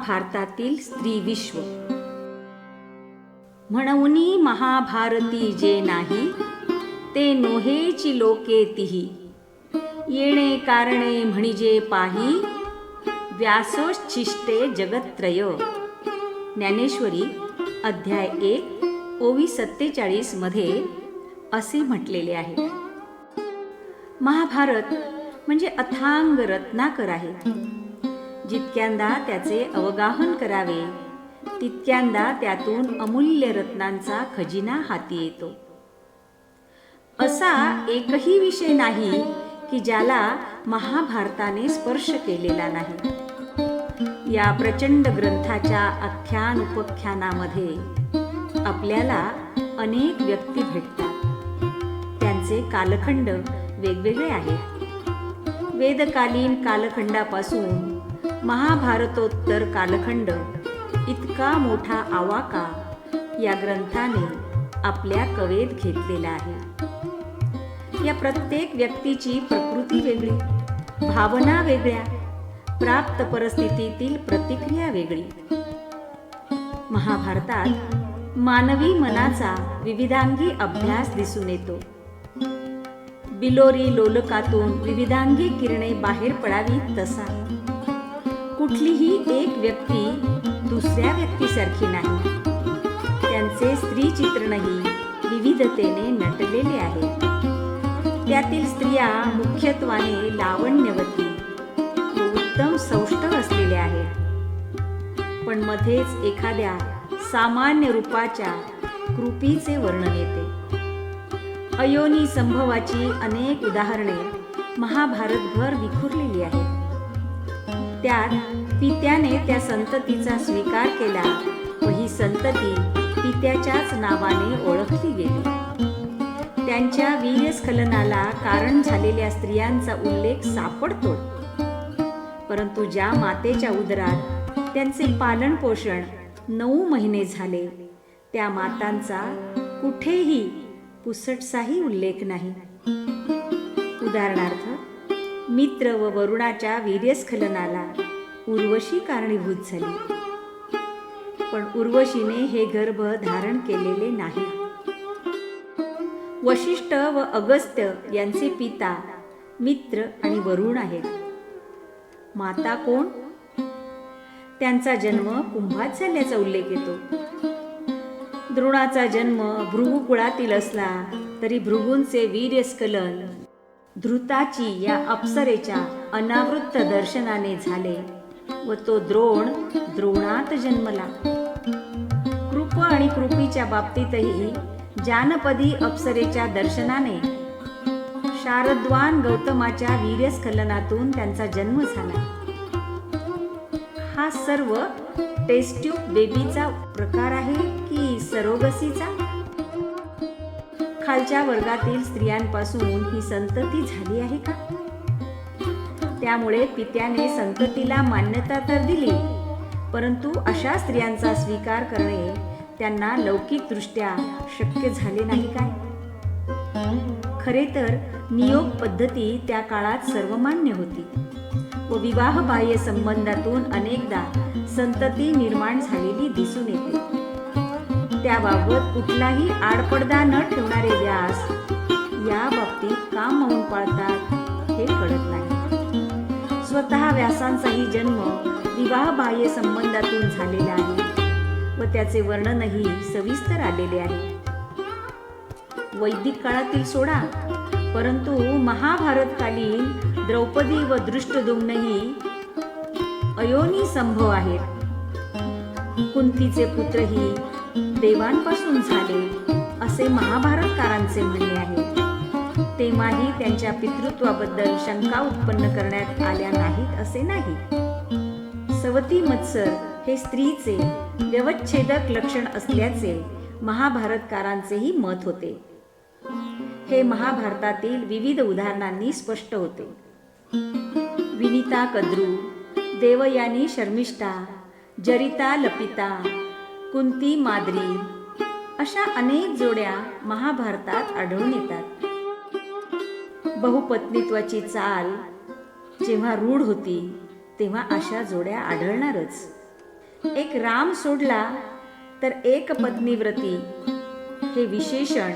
महाभारतातील स्त्री विश्व. म्हणून महाभारती जे नाही ते नोहेची लोके तिही. येणे कारणे म्हणजे पाही व्यासोच्छिष्टे जगत्रय. ज्ञानेश्वरी अध्याय एक ओवी सत्तेचाळीसमध्ये असे म्हटलेले आहे. महाभारत म्हणजे अथांग रत्नाकर आहे. जितक्यांदा त्याचे अवगाहन करावे तितक्यांदा त्यातून अमूल्य रत्नांचा खजिना हाती येतो. असा एकही विषय नाही की ज्याला महाभारताने स्पर्श केलेला नाही. या प्रचंड ग्रंथाच्या आख्यान उपख्यानामध्ये आपल्याला अनेक व्यक्ती भेटतात. त्यांचे कालखंड वेगवेगळे आहेत. वेदकालीन कालखंडापासून महाभारतोत्तर कालखंड इतका मोठा आवाका या ग्रंथाने आपल्या कवेत घेतलेला आहे. या प्रत्येक व्यक्तीची प्रकृती वेगळी भावना वेगळ्या प्राप्त परिस्थितीतील प्रतिक्रिया वेगळी. महाभारतात मानवी मनाचा विविधांगी अभ्यास दिसून येतो. बिलोरी लोलकातून विविधांगी किरणे बाहेर पडावी तसा. कुठलीही एक व्यक्ती दुसऱ्या व्यक्तीसारखी नाही. त्यांचे स्त्री चित्रणही विविधतेने नटलेले आहे. त्यातील स्त्रिया मुख्यत्वाने लावण्यवती उत्तम सौष्ठव असलेल्या आहेत. पण मध्येच एखाद्या सामान्य रूपाच्या कृपीचे वर्णन येते. अयोनी संभवाची अनेक उदाहरणे महाभारतभर विखुरलेली आहेत. त्यात पित्याने त्या संततीचा स्वीकार केला व ही संतती पित्याच्याच नावाने ओळखली गेली. त्यांच्या वीर्यस्खलनाला कारण झालेल्या स्त्रियांचा उल्लेख सापडतो. परंतु ज्या मातेच्या उदरात त्यांचे पालन पोषण नऊ महिने झाले त्या मातांचा कुठेही पुसटसाही उल्लेख नाही. उदाहरणार्थ मित्र व वरुणाच्या वीर्यस्खलनाला उर्वशी कारणीभूत झाली. पण उर्वशीने हे गर्भ धारण केलेले नाही. वशिष्ठ व अगस्त्य यांचे पिता मित्र आणि वरुण आहेत. माता कोण? त्यांचा जन्म कुंभात झाल्याचा उल्लेख येतो. द्रोणाचा जन्म भृगु कुळातील असला तरी भृगूंचे वीर्यस्खलन धृताची या अप्सरेच्या अनावृत्त दर्शनाने झाले. व तो द्रोण द्रोणात जन्मला. कृप आणि कृपीच्या बाबतीतही जानपदी अप्सरेच्या दर्शनाने शारद्वान गौतमाच्या वीर्यस्खलनातून त्यांचा जन्म झाला. हा सर्व टेस्ट्यूब बेबीचा प्रकार आहे की सरोगसीचा? खालच्या वर्गातील स्त्रियांपासून ही संतती झाली आहे का? त्यामुळे पित्याने संततीला मान्यता तर दिली. परंतु अशा स्त्रियांचा स्वीकार करणे त्यांना लौकिकदृष्ट्या शक्य झाले नाही काय? खरे तर नियोग पद्धती त्या काळात सर्वमान्य होती. व विवाह बाह्य संबंधातून अनेकदा संतती निर्माण झालेली दिसून येते. त्याबाबत कुठलाही आडपडदा न ठेवणारे व्यास या बाबतीत का मौन पाळतात हे कळत नाही. स्वतः व्यासांचाही जन्म विवाह बाह्य संबंधातून झालेला आहे व त्याचे वर्णनही सविस्तर आलेले आहे. वैदिक काळातील सोडा परंतु महाभारतकालीन द्रौपदी व दृष्टदुम्नही अयोनी संभव आहेत. कुंतीचे पुत्रही देवांपासून झाले असे महाभारतकारांचे म्हणणे आहे. तेव्हाही त्यांच्या पितृत्वाबद्दल शंका उत्पन्न करण्यात आल्या नाहीत असे नाही. सवती मत्सर हे स्त्रीचे व्यवच्छेदक लक्षण असल्याचे महाभारतकारांचेही मत होते. हे महाभारतातील विविध उदाहरणांनी स्पष्ट होते. विनिता कद्रू देवयानी शर्मिष्ठा जरिता लपिता कुंती माद्री अशा अनेक जोड्या महाभारतात आढळून येतात. बहुपत्नीत्वाची चाल. जेव्हा रूढ होती तेव्हा अशा जोड्या आढळणारच. एक राम सोडला तर एक पत्नीव्रती हे विशेषण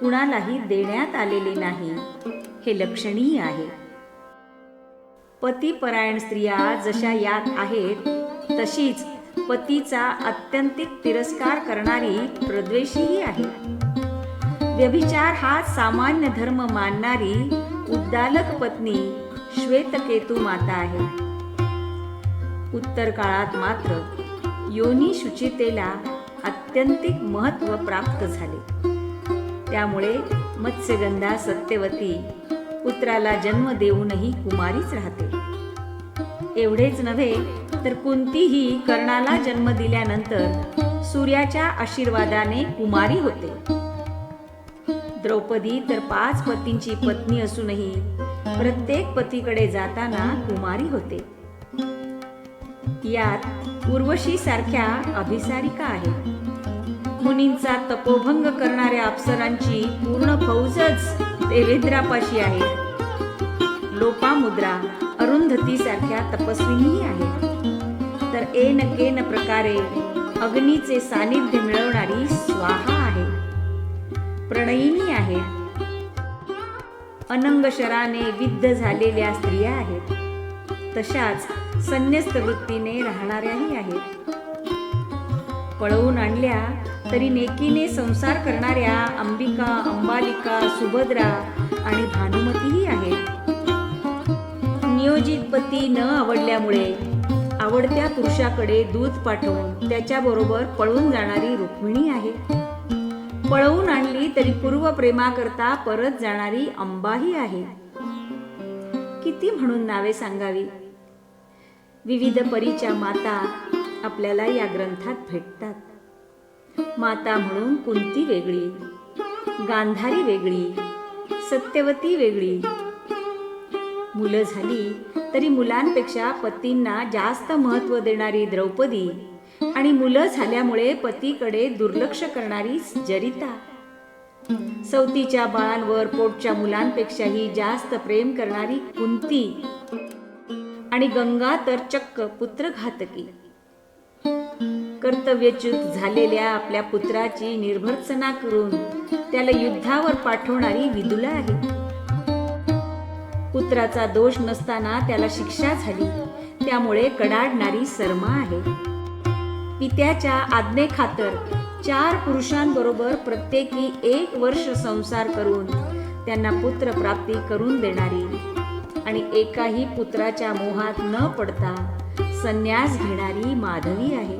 कुणालाही देण्यात आलेले नाही. हे लक्षणीय आहे. पतिपरायण स्त्रिया जशा यात आहेत तशीच पतीचा अत्यंतिक तिरस्कार करणारी प्रद्वेषीही आहे. व्यभिचार हा सामान्य धर्म मानणारी उद्दालक पत्नी श्वेतकेतू माता आहे. उत्तर काळात मात्र योनी शुचितेला अत्यंतिक महत्त्व प्राप्त झाले. त्यामुळे मत्स्यगंधा सत्यवती पुत्राला जन्म देऊनही कुमारीच राहते. एवढेच नव्हे तर कुंतीही कर्णाला जन्म दिल्यानंतर सूर्याच्या आशीर्वादाने कुमारी होते. द्रौपदी तर पाच पतींची पत्नी असूनही प्रत्येक पतीकडे जाताना कुमारी होते. यात उर्वशी सारख्या अभिसारिका आहेत. मुनींचा तपोभंग करणाऱ्या अप्सरांची पूर्ण फौजच देवेंद्रापाशी आहे. लोपामुद्रा अरुंधती सारख्या तपस्विनीही आहेत तर एन केन प्रकारे अग्नीचे सानिध्य मिळवणारी स्वाहा आहे. प्रणयी अनंग शराने विद्ध झालेल्या स्त्रिया आहेत. तशाच संन्यस्त वृत्तीने राहणाऱ्याही आहेत. पळवून आणल्या तरी नेकीने संसार करणाऱ्या अंबिका अंबालिका सुभद्रा आणि भानुमतीही आहेत. नियोजित पती न आवडल्यामुळे आवडत्या पुरुषाकडे दूध पाठवून त्याच्याबरोबर पळून जाणारी रुक्मिणी आहे. पळवून आणली तरी पूर्व प्रेमाकरता परत जाणारी अंबाही आहे. किती म्हणून नावे सांगावी? विविध परीच्या माता आपल्याला या ग्रंथात भेटतात. माता म्हणून कुंती वेगळी गांधारी वेगळी सत्यवती वेगळी. मुलं झाली तरी मुलांपेक्षा पतींना जास्त महत्त्व देणारी द्रौपदी आणि मुलं झाल्यामुळे पतीकडे दुर्लक्ष करणारी जरिता. सवतीच्या बाळांवर पोटच्या मुलांपेक्षाही जास्त प्रेम करणारी कुंती. आणि गंगा तर चक्क पुत्रघातकी. कर्तव्यच्युत झालेल्या आपल्या पुत्राची निर्भर्सना करून त्याला युद्धावर पाठवणारी विदुला आहे. पुत्राचा दोष नसताना त्याला शिक्षा झाली त्यामुळे कडाडणारी सरमा आहे. पित्याच्या आज्ञेखातर चार पुरुषांबरोबर प्रत्येकी एक वर्ष संसार करून त्यांना पुत्र प्राप्ती करून देणारी. आणि एकाही पुत्राच्या मोहात न पडता संन्यास घेणारी माधवी आहे.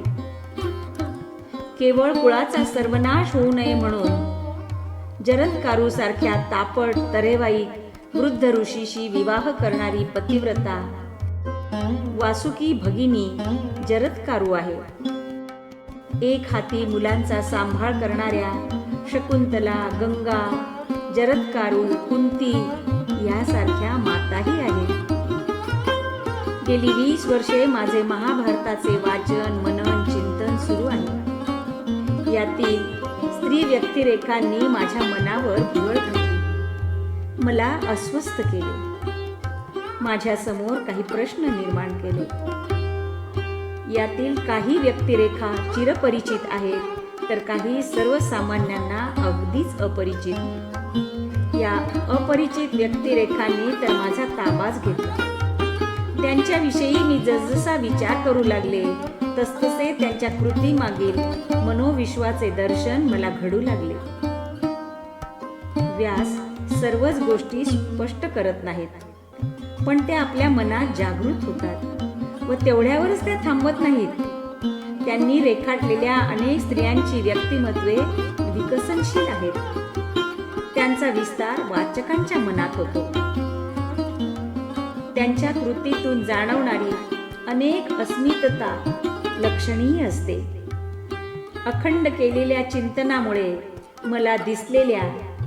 केवळ कुळाचा सर्वनाश होऊ नये म्हणून जरदकारू सारख्या तापट तरेवाई वृद्ध ऋषीशी विवाह करणारी पतिव्रता वासुकी भगिनी जरदकारू आहे. एक हाती मुलांचा सांभाळ करणाऱ्या शकुंतला गंगा जरदकारू कुंती यासारख्या माताही आहेत. गेली वीस वर्षे माझे महाभारताचे वाचन मनन चिंतन सुरू आहे. यातील स्त्री व्यक्तिरेखांनी माझ्या मनावर भुवळ घातली मला अस्वस्थ केले. माझ्यासमोर काही प्रश्न निर्माण केले. यातील काही व्यक्तिरेखा चिरपरिचित आहेत तर काही सर्वसामान्यांना अगदीच अपरिचित. या अपरिचित व्यक्तिरेखांनी तर माझा ताबाच घेतला. त्यांच्याविषयी मी जसजसा विचार करू लागले तसतसे त्यांच्या कृतीमागील मनोविश्वाचे दर्शन मला घडू लागले. व्यास सर्वच गोष्टी स्पष्ट करत नाहीत पण त्या आपल्या मनात जागृत होतात. व तेवढ्यावरच त्या थांबत नाहीत. त्यांनी रेखाटलेल्या अनेक स्त्रियांची व्यक्तिमत्वे विकसनशील आहेत. त्यांचा विस्तार वाचकांच्या मनात होतो. त्यांच्या कृतीतून जाणवणारी अनेक अस्मितता लक्षणीय असते. अखंड केलेल्या चिंतनामुळे मला दिसलेल्या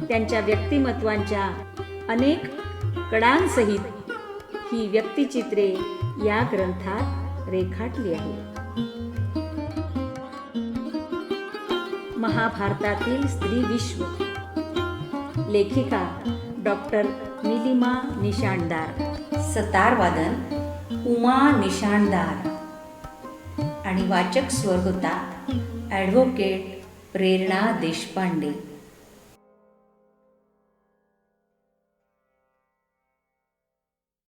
त्यांच्या व्यक्तिमत्वांच्या अनेक कडांसहित ही व्यक्तिचित्रे या ग्रंथात रेखाटली आहे. महाभारतातील स्त्री विश्व. लेखिका डॉक्टर निलिमा निशाणदार. सतारवादन उमा निशाणदार. आणि वाचक स्वर होता ॲडव्होकेट प्रेरणा देशपांडे.